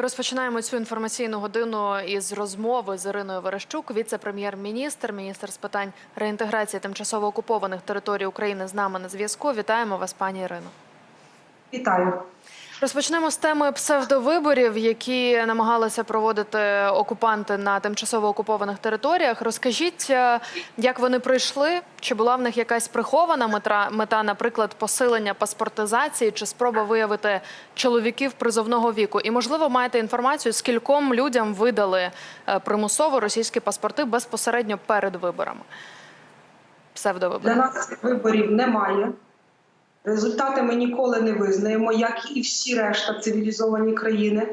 Розпочинаємо цю інформаційну годину із розмови з Іриною Верещук, віце-прем'єр-міністр, міністр з питань реінтеграції тимчасово окупованих територій України з нами на зв'язку. Вітаємо вас, пані Ірино. Вітаю. Розпочнемо з теми псевдовиборів, які намагалися проводити окупанти на тимчасово окупованих територіях. Розкажіть, е, як вони пройшли? Чи була в них якась прихована мета, мета, наприклад, посилення паспортизації чи спроба виявити чоловіків призовного віку? І можливо маєте інформацію, скільком людям видали е, примусово російські паспорти безпосередньо перед виборами? Для нас виборів немає. Результати ми ніколи не визнаємо, як і всі решта цивілізовані країни.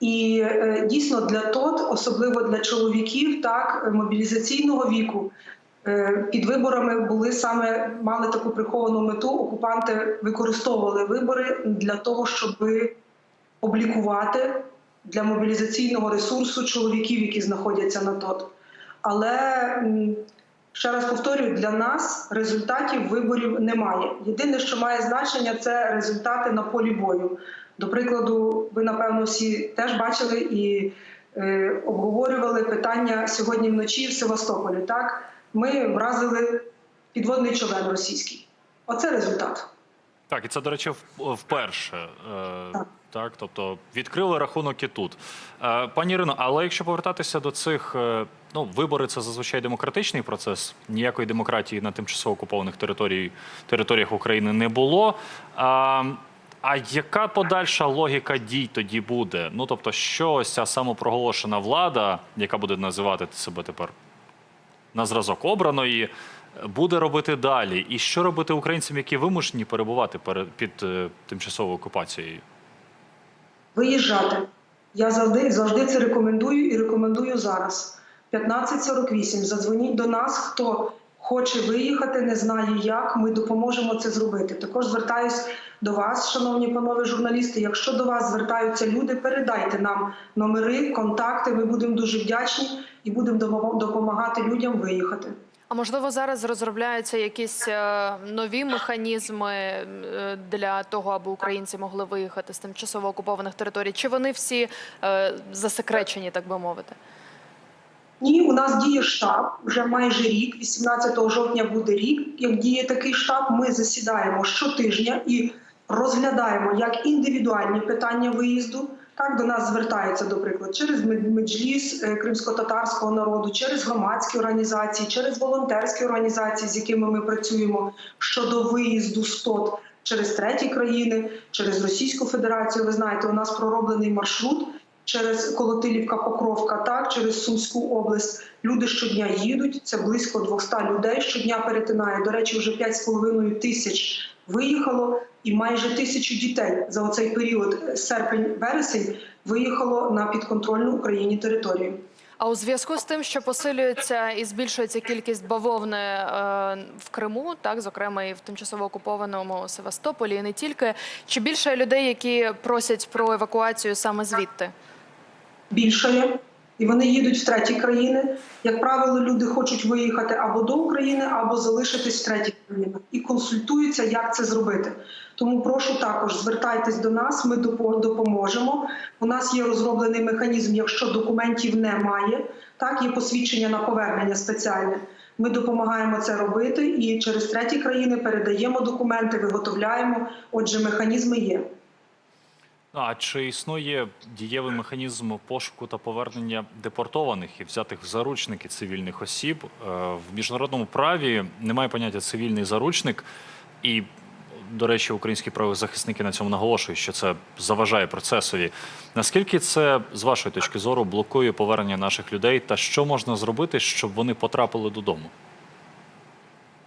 І е, дійсно для ТОТ, особливо для чоловіків, так мобілізаційного віку, е, під виборами були саме мали таку приховану мету. Окупанти використовували вибори для того, щоб облікувати для мобілізаційного ресурсу чоловіків, які знаходяться на ТОТ. Але Ще раз повторюю, для нас результатів виборів немає. Єдине, що має значення, це результати на полі бою. До прикладу, ви напевно всі теж бачили і е, обговорювали питання сьогодні вночі в Севастополі. Так, ми вразили підводний човен російський. Оце результат. Так, і це, до речі, вперше. е, Так. Так, тобто відкрили рахунок і тут. Е, Пані Ірино, але якщо повертатися до цих, е, ну, вибори це зазвичай демократичний процес. Ніякої демократії на тимчасово окупованих територій, територіях України не було. А, а яка подальша логіка дій тоді буде? Ну тобто, що ось ця самопроголошена влада, яка буде називати себе тепер на зразок обраної, буде робити далі? І що робити українцям, які вимушені перебувати під е, тимчасовою окупацією? Виїжджати. Я завжди, завжди це рекомендую і рекомендую зараз. 1548. Задзвоніть до нас, хто хоче виїхати, не знає як. Ми допоможемо це зробити. Також звертаюсь до вас, шановні панове журналісти. Якщо до вас звертаються люди, передайте нам номери, контакти. Ми будемо дуже вдячні і будемо допомагати людям виїхати. Можливо, зараз розробляються якісь е, нові механізми е, для того, аби українці могли виїхати з тимчасово окупованих територій? Чи вони всі е, засекречені, так би мовити? Ні, у нас діє штаб вже майже рік. 18 жовтня буде рік. Як діє такий штаб, ми засідаємо щотижня і розглядаємо як індивідуальні питання виїзду. Так до нас звертаються, до прикладу, через Мед- меджліс е, кримсько-татарського народу, через громадські організації, через волонтерські організації, з якими ми працюємо щодо виїзду з ТОТ через треті країни, через Російську Федерацію. Ви знаєте, у нас пророблений маршрут через Колотилівка, Покровка, так через Сумську область. Люди щодня їдуть. Це близько 200 людей щодня перетинає. До речі, вже 5,5 тисяч виїхало, і майже тисячу дітей за оцей період е, серпень-вересень виїхало на підконтрольну Україні територію. А у зв'язку з тим, що посилюється і збільшується кількість бавовни е, в Криму, так зокрема і в тимчасово окупованому Севастополі, і не тільки, чи більше людей, які просять про евакуацію саме звідти? більшає, і вони їдуть в треті країни. Як правило, люди хочуть виїхати або до України, або залишитись в третіх країнах і консультуються, як це зробити. Тому прошу також звертайтесь до нас. Ми допоможемо. У нас є розроблений механізм, якщо документів немає, так є посвідчення на повернення спеціальне. Ми допомагаємо це робити і через треті країни передаємо документи, виготовляємо. Отже, механізми є. А чи існує дієвий механізм пошуку та повернення депортованих і взятих в заручники цивільних осіб? Е, В міжнародному праві немає поняття цивільний заручник, і, до речі, українські правозахисники на цьому наголошують, що це заважає процесові. Наскільки це, з вашої точки зору, блокує повернення наших людей, та що можна зробити, щоб вони потрапили додому?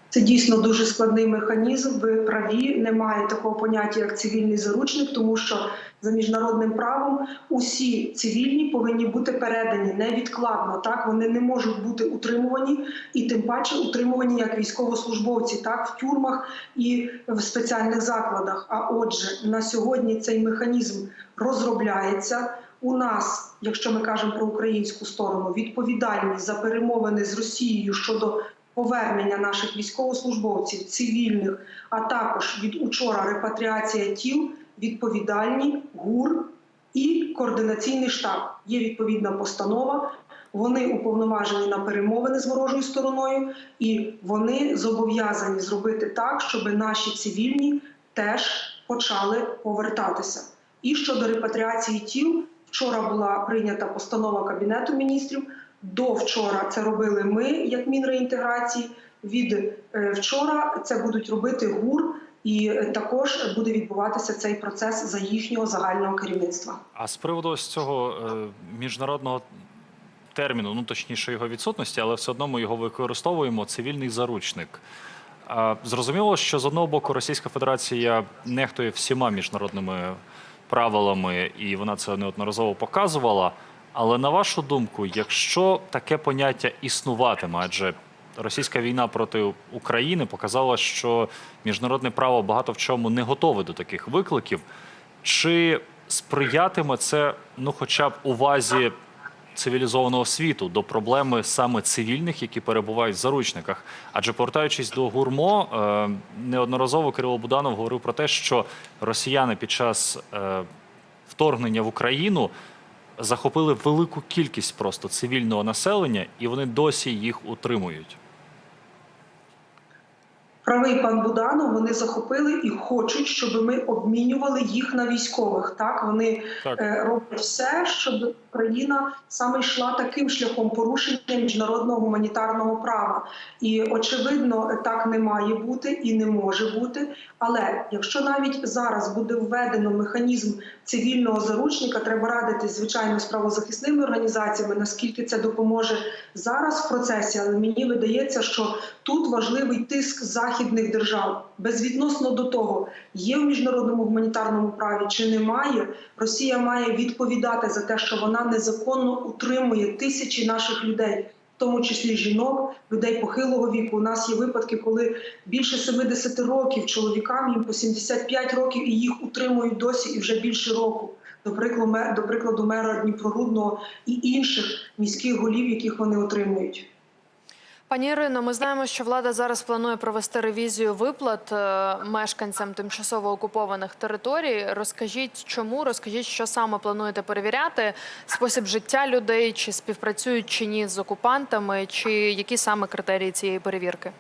Це дійсно дуже складний механізм. Ви праві, немає такого поняття, як цивільний заручник, тому що за міжнародним правом усі цивільні повинні бути передані невідкладно. Так вони не можуть бути утримувані і тим паче утримувані як військовослужбовці, так в тюрмах і в спеціальних закладах. А отже, на сьогодні цей механізм розробляється. У нас, якщо ми кажемо про українську сторону, відповідальність за перемовини з Росією щодо повернення наших військовослужбовців, цивільних, а також від учора репатріація тіл відповідальні ГУР і координаційний штаб. Є відповідна постанова. Вони уповноважені на перемовини з ворожою стороною, і вони зобов'язані зробити так, щоб наші цивільні теж почали повертатися. І щодо репатріації тіл, вчора була прийнята постанова Кабінету міністрів. До вчора це робили ми, як Мінреінтеграції. Від е, вчора це будуть робити ГУР, і також буде відбуватися цей процес за їхнього загального керівництва. А з приводу ось цього е, міжнародного терміну, ну точніше його відсутності, але все одно ми його використовуємо цивільний заручник. Зрозуміло, що з одного боку Російська Федерація нехтує всіма міжнародними правилами, і вона це неодноразово показувала. Але на вашу думку, якщо таке поняття існуватиме, адже російська війна проти України показала, що міжнародне право багато в чому не готове до таких викликів, чи сприятиме це, ну, хоча б увазі цивілізованого світу до проблеми саме цивільних, які перебувають в заручниках? Адже повертаючись до гурмо, е, неодноразово Кирило Буданов говорив про те, що росіяни під час е, вторгнення в Україну захопили велику кількість просто цивільного населення, і вони досі їх утримують. Правий пан Буданов, вони захопили і хочуть, щоб ми обмінювали їх на військових. Так вони Так. е, роблять все, щоб Україна саме йшла таким шляхом порушення міжнародного гуманітарного права. І очевидно, так не має бути і не може бути. Але якщо навіть зараз буде введено механізм цивільного заручника, треба радити звичайно з правозахисними організаціями, наскільки це допоможе зараз в процесі. Але мені видається, що тут важливий тиск західних держав безвідносно до того, є в міжнародному гуманітарному праві чи немає. Росія має відповідати за те, що вона незаконно утримує тисячі наших людей. В тому числі жінок, людей похилого віку. У нас є випадки, коли більше 70 років чоловікам їм по 75 років і їх утримують досі і вже більше року. До до прикладу, мера Дніпрорудного і інших міських голів, яких вони отримують. Пані Ірино, ми знаємо, що влада зараз планує провести ревізію виплат е, мешканцям тимчасово окупованих територій. Розкажіть, чому розкажіть, що саме плануєте перевіряти спосіб життя людей, чи співпрацюють чи ні з окупантами, чи які саме критерії цієї перевірки?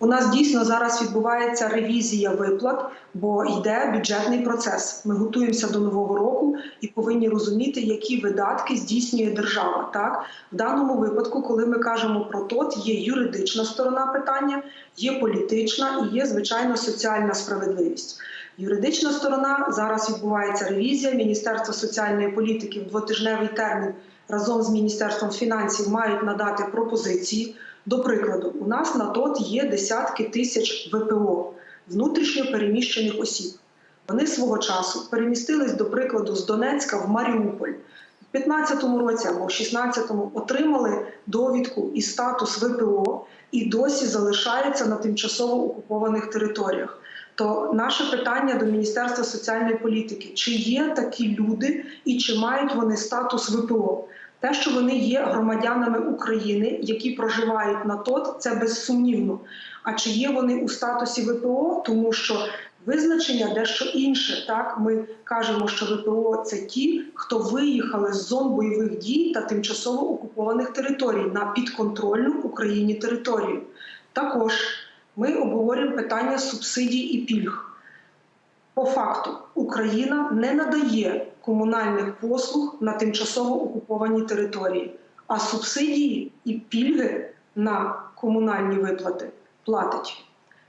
У нас дійсно зараз відбувається ревізія виплат, бо йде бюджетний процес. Ми готуємося до нового року і повинні розуміти, які видатки здійснює держава. Так в даному випадку, коли ми кажемо про ТОТ, є юридична сторона питання, є політична і є звичайно соціальна справедливість. Юридична сторона зараз відбувається ревізія. Міністерство соціальної політики в двотижневий термін разом з міністерством фінансів мають надати пропозиції. До прикладу, у нас на ТОТ є десятки тисяч ВПО внутрішньо переміщених осіб. Вони свого часу перемістились, до прикладу, з Донецька в Маріуполь. В 15-му році або в 16-му отримали довідку і статус ВПО і досі залишаються на тимчасово окупованих територіях. То наше питання до Міністерства соціальної політики: чи є такі люди і чи мають вони статус ВПО? Те, що вони є громадянами України, які проживають на ТОТ, це безсумнівно. А чи є вони у статусі ВПО? Тому що визначення дещо інше. Так ми кажемо, що ВПО це ті, хто виїхали з зон бойових дій та тимчасово окупованих територій на підконтрольну Україні територію. Також ми обговорюємо питання субсидій і пільг. По факту Україна не надає комунальних послуг на тимчасово окупованій території, а субсидії і пільги на комунальні виплати платить.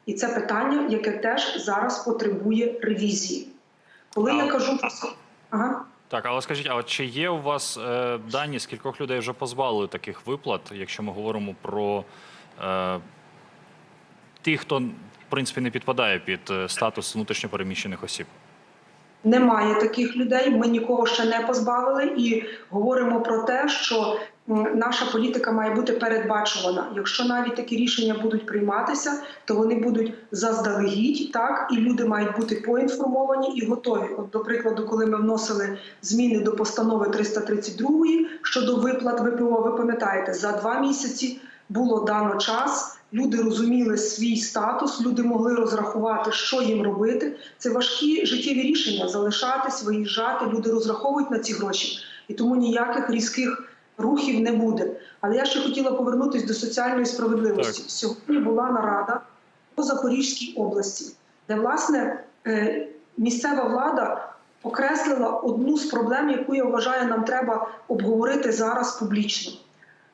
І це питання, яке теж зараз потребує ревізії. Коли я кажу про ага. Так, але скажіть, а от чи є у вас е, дані, скількох людей вже позбавили таких виплат, якщо ми говоримо про е, тих, хто в принципі не підпадає під е, статус внутрішньопереміщених осіб? Немає таких людей. Ми нікого ще не позбавили і говоримо про те, що наша політика має бути передбачувана. Якщо навіть такі рішення будуть прийматися, то вони будуть заздалегідь, так і люди мають бути поінформовані і готові. От, до прикладу, коли ми вносили зміни до постанови 332 щодо виплат ВПО, ви пам'ятаєте, за два місяці було дано час люди розуміли свій статус, люди могли розрахувати, що їм робити. Це важкі життєві рішення залишатись, виїжджати. Люди розраховують на ці гроші, і тому ніяких різких рухів не буде. Але я ще хотіла повернутися до соціальної справедливості. Так. Сьогодні була нарада по Запорізькій області, де власне е, місцева влада окреслила одну з проблем, яку я вважаю, нам треба обговорити зараз публічно.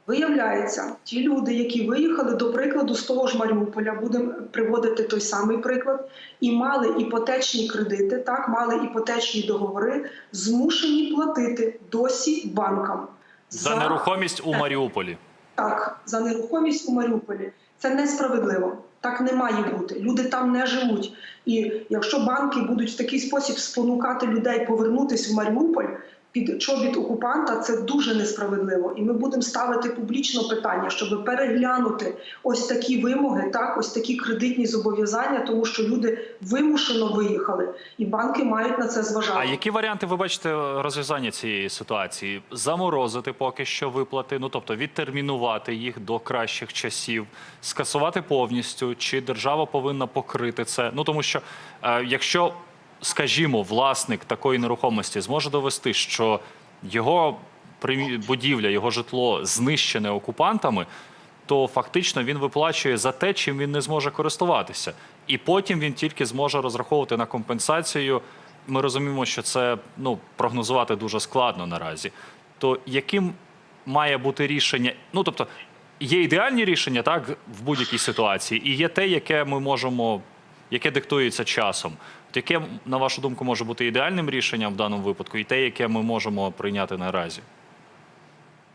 Виявляється, ті люди, які виїхали до прикладу з того ж Маріуполя, будемо приводити той самий приклад, і мали іпотечні кредити, так мали іпотечні договори, змушені платити досі банкам За нерухомість у Маріуполі. так, за нерухомість у Маріуполі. Це несправедливо. Так не має бути. Люди там не живуть. І якщо банки будуть в такий спосіб спонукати людей повернутися в Маріуполь під чобіт окупанта, це дуже несправедливо. І ми будемо ставити публічно питання, щоб переглянути ось такі вимоги, так, ось такі кредитні зобов'язання, тому що люди вимушено виїхали, і банки мають на це зважати. А які варіанти ви бачите розв'язання цієї ситуації? Заморозити поки що виплати, ну тобто відтермінувати їх до кращих часів, скасувати повністю, чи держава повинна покрити це? Ну тому що е, якщо, скажімо, власник такої нерухомості зможе довести, що його будівля, його житло знищене окупантами. То фактично він виплачує за те, чим він не зможе користуватися, і потім він тільки зможе розраховувати на компенсацію. Ми розуміємо, що це ну прогнозувати дуже складно наразі. То яким має бути рішення? Ну тобто є ідеальні рішення, так в будь-якій ситуації, і є те, яке ми можемо, яке диктується часом. От яке, на вашу думку, може бути ідеальним рішенням в даному випадку, і те, яке ми можемо прийняти наразі?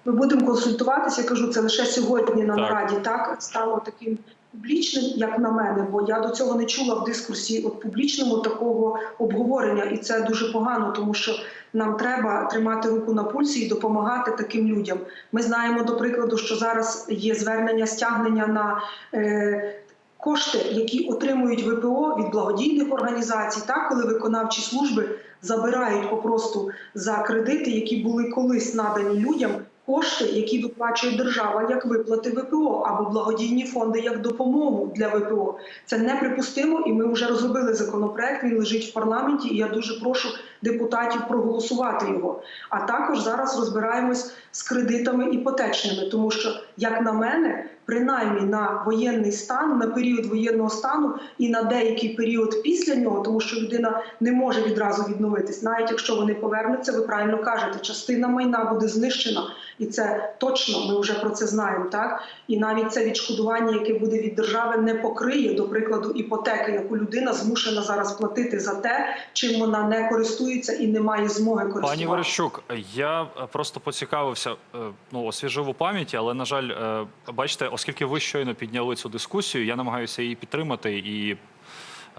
Ми будемо консультуватися. Я кажу, це лише сьогодні на Так. нараді так стало таким публічним, як на мене, бо я до цього не чула в дискурсі от публічному такого обговорення, і це дуже погано, тому що нам треба тримати руку на пульсі і допомагати таким людям. Ми знаємо до прикладу, що зараз є звернення стягнення на. Е, Кошти, які отримують ВПО від благодійних організацій, так коли виконавчі служби забирають попросту за кредити, які були колись надані людям, кошти, які виплачує держава як виплати ВПО або благодійні фонди як допомогу для ВПО. Це неприпустимо, і ми вже розробили законопроект. Він лежить в парламенті. І я дуже прошу депутатів проголосувати його. А також зараз розбираємось з кредитами іпотечними, тому що, як на мене, принаймні на воєнний стан, на період воєнного стану і на деякий період після нього, тому що людина не може відразу відновитись, навіть якщо вони повернуться, ви правильно кажете, частина майна буде знищена, і це точно. Ми вже про це знаємо. Так і навіть це відшкодування, яке буде від держави, не покриє, до прикладу, іпотеки, яку людина змушена зараз платити за те, чим вона не користується і не має змоги користуватися. Пані Верещук, я просто поцікавився, е, ну освіжив у пам'яті, але на жаль, е, бачите, оскільки ви щойно підняли цю дискусію, я намагаюся її підтримати і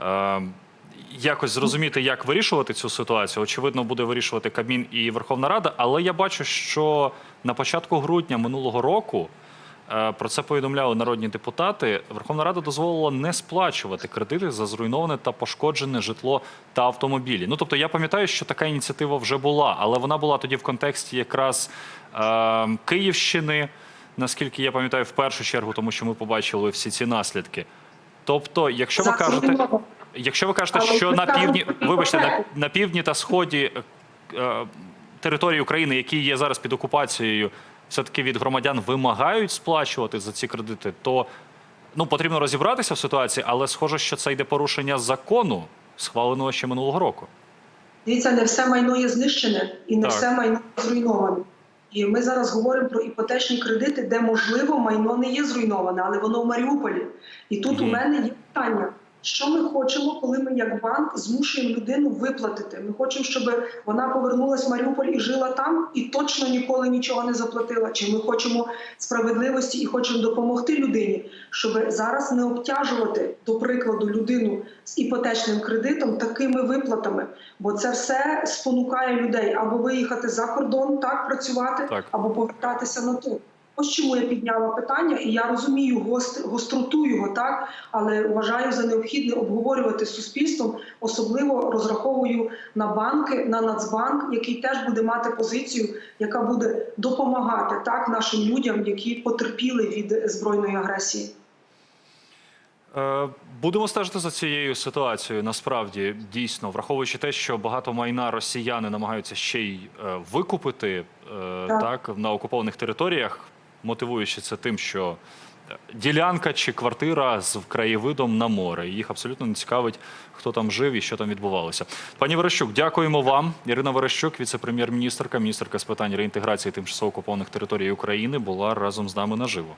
е, якось зрозуміти, як вирішувати цю ситуацію. Очевидно, буде вирішувати Кабмін і Верховна Рада. Але я бачу, що на початку грудня минулого року. е, Про це повідомляли народні депутати. Верховна Рада дозволила не сплачувати кредити за зруйноване та пошкоджене житло та автомобілі. Ну тобто, я пам'ятаю, що така ініціатива вже була, але вона була тоді в контексті якраз е, Київщини, наскільки я пам'ятаю, в першу чергу, тому що ми побачили всі ці наслідки. Тобто, якщо ви кажете, якщо ви кажете, що на півдні, вибачте, на, на півдні та сході е, території України, які є зараз під окупацією, все-таки від громадян вимагають сплачувати за ці кредити, то ну потрібно розібратися в ситуації, але схоже, що це йде порушення закону, схваленого ще минулого року. Дивіться, не все майно є знищене і не Так. все майно зруйноване. І ми зараз говоримо про іпотечні кредити, де можливо майно не є зруйноване, але воно в Маріуполі. І тут у мене є питання: що ми хочемо, коли ми як банк змушуємо людину виплатити? Ми хочемо, щоб вона повернулася в Маріуполь і жила там, і точно ніколи нічого не заплатила. Чи ми хочемо справедливості і хочемо допомогти людині, щоб зараз не обтяжувати, до прикладу, людину з іпотечним кредитом такими виплатами, бо це все спонукає людей або виїхати за кордон, так працювати, Так. або повертатися на то. Ось чому я підняла питання, і я розумію гост- гостроту його, так але вважаю за необхідне обговорювати з суспільством. Особливо розраховую на банки, на Нацбанк, який теж буде мати позицію, яка буде допомагати так нашим людям, які потерпіли від збройної агресії. Е, Будемо стежити за цією ситуацією. Насправді, дійсно, враховуючи те, що багато майна росіяни намагаються ще й е, викупити е, Так. так на окупованих територіях, мотивуючи це тим, що е, ділянка чи квартира з краєвидом на море. Їх абсолютно не цікавить, хто там жив і що там відбувалося. Пані Верещук, дякуємо вам. Ірина Верещук, віце-прем'єр-міністрка, міністерка з питань реінтеграції тимчасово окупованих територій України, була разом з нами наживо.